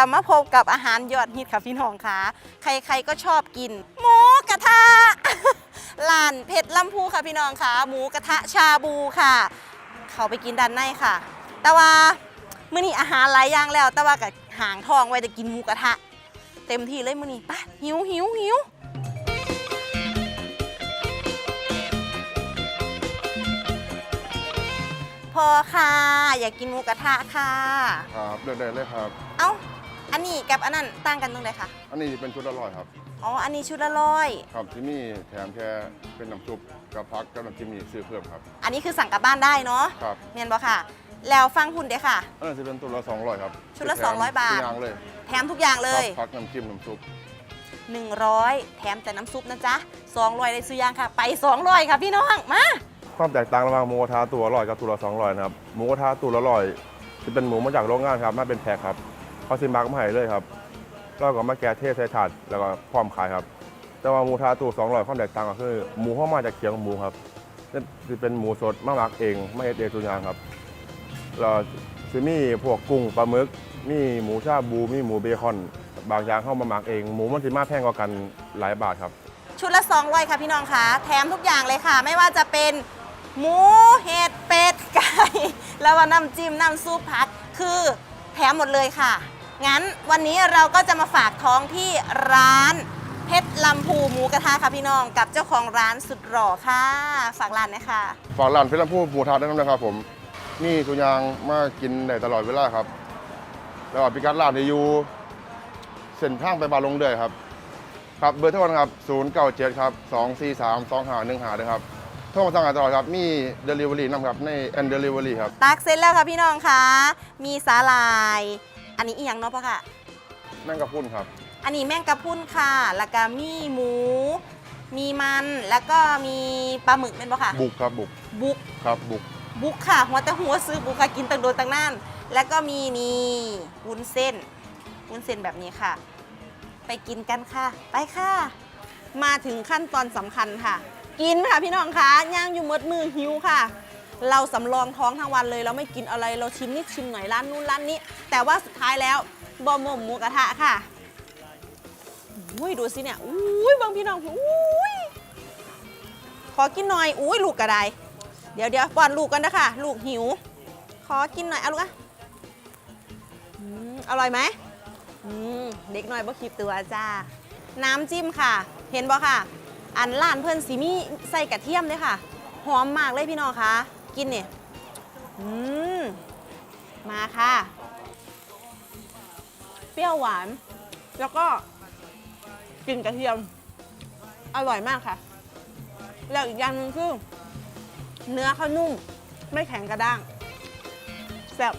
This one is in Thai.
กลับมาพบกับอาหารยอดฮิตค่ะพี่น้องค่ะ ใครๆก็ชอบกิน หมูกระทะร้านเพชรลำพูค่ะพี่น้องค่ะ หมูกระทะชาบูค่ะ เขาไปกินด้านในค่ะ แต่ว่ามื้อนี้อาหารหลายอย่างแล้ว แต่ว่ากับหางทองไว้จะกินหมูกระทะ เต็มที่เลยมื้อนี้ไปะหิวหิวหิวพอค่ะ อยากกินหมูกระทะค่ะ ครับเลือกได้เลยครับ เอ้า อันนี้กับอันนั้นต่างกันตรงไหนคะ อันนี้เป็นชุดละร้อยครับ อ๋อ อันนี้ชุดละร้อย ครับที่นี่แถมแค่เป็นน้ำซุปกับพักกับน้ำจิ้มนี่ซื้อเพิ่มครับ อันนี้คือสั่งกลับบ้านได้เนาะครับ เมียนบอค่ะ แล้วฟังคุณเด้อค่ะ อันนั้นจะเป็นตัวละสองร้อยครับชุดละแถม200บาท ทุกอย่างเลยแถมทุกอย่างเลครับยพักน้ำจิ้มน้ำซุป 100 แถมแต่น้ำซุปนะจ๊ะ200ได้ซื้อยางค่ะ ไป 200 ค่ะพี่น้อง มา ความแตกต่างระหว่างหมูกระทะตัวละร้อยกับตัวละสองร้อยนะครับหมูกระทะตัวละร้อยจะเป็นหมูมาจากโรงงานครับมาเป็นแพ็คครับ เขาซิมบักมาให้เลยครับแล้วก็มาแกะเทศใส่ถาดแล้วก็พร้อมขายครับ แต่ว่าหมูทะตัวสองร้อยความแตกต่างก็คือหมูเข้ามาจากเคียงหมูครับจะเป็นหมูสดมาหมักเองไม่เฮ็ดเองทุกอย่างครับเราจะมีพวกกุ้งปลาหมึกมีหมูชาบูมีหมูเบคอน บางอย่างเข้ามาหมักเอง หมูมันสิมาแพงกว่ากันหลายบาทครับ ชุดละ200ค่ะพี่น้องคะแถมทุกอย่างเลยค่ะ ไม่ว่าจะเป็นหมูเห็ดเป็ดไก่แล้วก็น้ำจิ้มน้ำซุปผักคือแถมหมดเลยค่ะ งั้นวันนี้เราก็จะมาฝากท้องที่ร้านเพชรลำพูหมูกระทะค่ะพี่น้องกับเจ้าของร้านสุดหล่อค่ะ ฝากร้านนะคะฝากร้านเพชรลำพูหมูทาได้ไหมนะครับผมมีทุกอย่างมากินได้ตลอดเวลาครับ แล้วก็พิกัดร้านที่อยู่เส้นทางไปบางลงเดือยครับ ครับเบอร์โทรนะครับ0 9 7ครับ2 4 3 2 5 1 5นะครับโทรมาสั่งกันตลอดครับ มี Delivery นำครับ ใน and Delivery ครับ ตักเสร็จแล้วค่ะพี่น้องคะมีสาหร่าย อันนี้อีหยังเนาะพ่อค่ะ แม่งกระพุ้นครับ อันนี้แม่งกะพรุนค่ะ แล้วก็มีหมู มีมัน แล้วก็มีปลาหมึกเป็นปะค่ะ บุกครับบุกบุก ครับบุก บุกค่ะ หัวแต่หัวซื้อบุกค่ะกินตังโดนตังนั่น แล้วก็มีนี่วุ้นเส้น วุ้นเส้นแบบนี้ค่ะ ไปกินกันค่ะ ไปค่ะ มาถึงขั้นตอนสำคัญค่ะ กินค่ะพี่น้องคะย่างอยู่หมดมือหิวค่ะ เราสำรองท้องทั้งวันเลย เราไม่กินอะไรเราชิมนิดชิมหน่อยร้านนู้นร้านนี้ แต่ว่าสุดท้ายแล้วบอมหมูกระทะค่ะอุ้ยดูสิเนี่ยอุ้ยบางพี่น้องอุ้ยขอกินหน่อยอุ้ยลูกกระไดเดี๋ยวเดี๋ยวป้อนลูกกันนะคะลูกหิว ขอกินหน่อยเอาลูกอะอืมอร่อยไหมอืมเด็กหน่อยบ่คิดตัวจ้า น้ำจิ้มค่ะ เห็นบ่ค่ะ อันร้านเพื่อนสีมีใส่กระเทียมเลยค่ะ หอมมากเลยพี่น้องคะ กินนี่อืมมาค่ะ เปรี้ยวหวาน แล้วก็กลิ่นกระเทียม อร่อยมากค่ะ แล้วอีกอย่างหนึ่งคือ เนื้อเขานุ่ม ไม่แข็งกระด้างแซ่บ